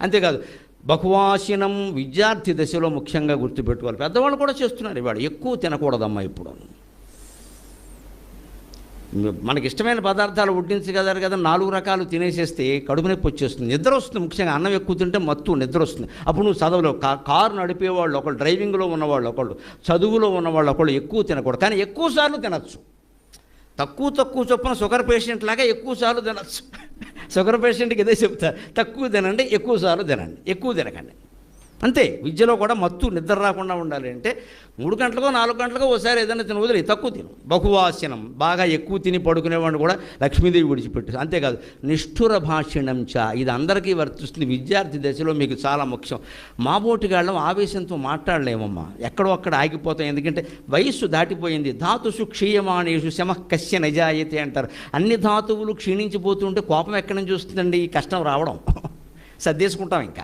అంతేకాదు బహువాసినం విద్యార్థి దశలో ముఖ్యంగా గుర్తుపెట్టుకోవాలి. పెద్దవాళ్ళు కూడా చేస్తున్నారు ఇవాడు ఎక్కువ తినకూడదమ్మా ఇప్పుడు. మనకి ఇష్టమైన పదార్థాలు వడ్డించగలరు కదా నాలుగు రకాలు తినేసేస్తే కడుపు నొప్పి వచ్చేస్తుంది నిద్ర వస్తుంది ముఖ్యంగా. అన్నం ఎక్కువ తింటే మత్తు నిద్ర వస్తుంది. అప్పుడు నువ్వు చదవలేవు. కా కారు నడిపేవాళ్ళు ఒకళ్ళు డ్రైవింగ్లో ఉన్నవాళ్ళు ఒకళ్ళు చదువులో ఉన్నవాళ్ళు ఒకళ్ళు ఎక్కువ తినకూడదు. కానీ ఎక్కువ సార్లు తినచ్చు. తక్కువ తక్కువ చొప్పున షుగర్ పేషెంట్ లాగా ఎక్కువ సార్లు తినచ్చు. షుగర్ పేషెంట్కి ఇదే చెప్తారు తక్కువ తినండి ఎక్కువ సార్లు తినండి ఎక్కువ తినకండి. అంతే విద్యలో కూడా మత్తు నిద్ర రాకుండా ఉండాలి అంటే మూడు గంటలకో నాలుగు గంటలకో ఒకసారి ఏదైనా తిన వదిలి తక్కువ తిను. బహువాసనం బాగా ఎక్కువ తిని పడుకునేవాడిని కూడా లక్ష్మీదేవి విడిచిపెట్టు అంతేకాదు నిష్ఠుర భాషణం చ ఇది అందరికీ వర్తిస్తుంది విద్యార్థి దశలో మీకు చాలా ముఖ్యం. మాబోటిగాళ్ళం ఆవేశంతో మాట్లాడలేమమ్మా ఎక్కడో అక్కడ ఆగిపోతాం ఎందుకంటే వయస్సు దాటిపోయింది. ధాతుసు క్షీయమానేషు శమ కశ్య నజాయతే అంటారు. అన్ని ధాతువులు క్షీణించిపోతుంటే కోపం ఎక్కడి నుంచి వస్తుందండి? ఈ కష్టం రావడం. సర్దేసుకుంటాం ఇంకా.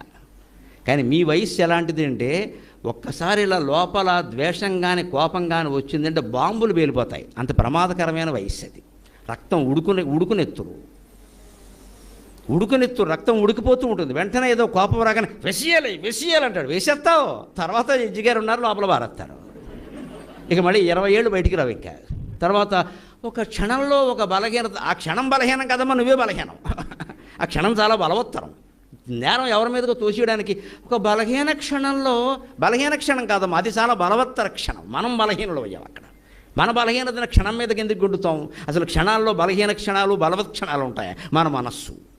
కానీ మీ వయస్సు ఎలాంటిది అంటే ఒక్కసారి ఇలా లోపల ద్వేషం కానీ కోపం కానీ వచ్చిందంటే బాంబులు పేలిపోతాయి. అంత ప్రమాదకరమైన వయస్సు అది. రక్తం ఉడుకునే ఉడుకునెత్తురు ఉడుకునెత్తు రక్తం ఉడికిపోతూ ఉంటుంది. వెంటనే ఏదో కోపం రాగానే వెసియాలి వెసియాలి అంటాడు. వేసేస్తావు. తర్వాత జడ్జి గారు ఉన్నారు లోపల బారేస్తారు ఇక మళ్ళీ ఇరవై ఏళ్ళు బయటికి రావు ఇంకా. తర్వాత ఒక క్షణంలో ఒక బలహీనత ఆ క్షణం బలహీనం కదమ్మా నువ్వే బలహీనం. ఆ క్షణం చాలా బలవత్తరం. నేరం ఎవరి మీదకో తోసేయడానికి? ఒక బలహీన క్షణంలో బలహీన క్షణం కాదమ్మా అది చాలా బలవత్తర క్షణం. మనం బలహీనలు అయ్యాం అక్కడ. మన బలహీనతను క్షణం మీదకి ఎందుకు గుడ్డుతాం అసలు క్షణాల్లో బలహీన క్షణాలు బలవత్ క్షణాలు ఉంటాయి? మన మనస్సు.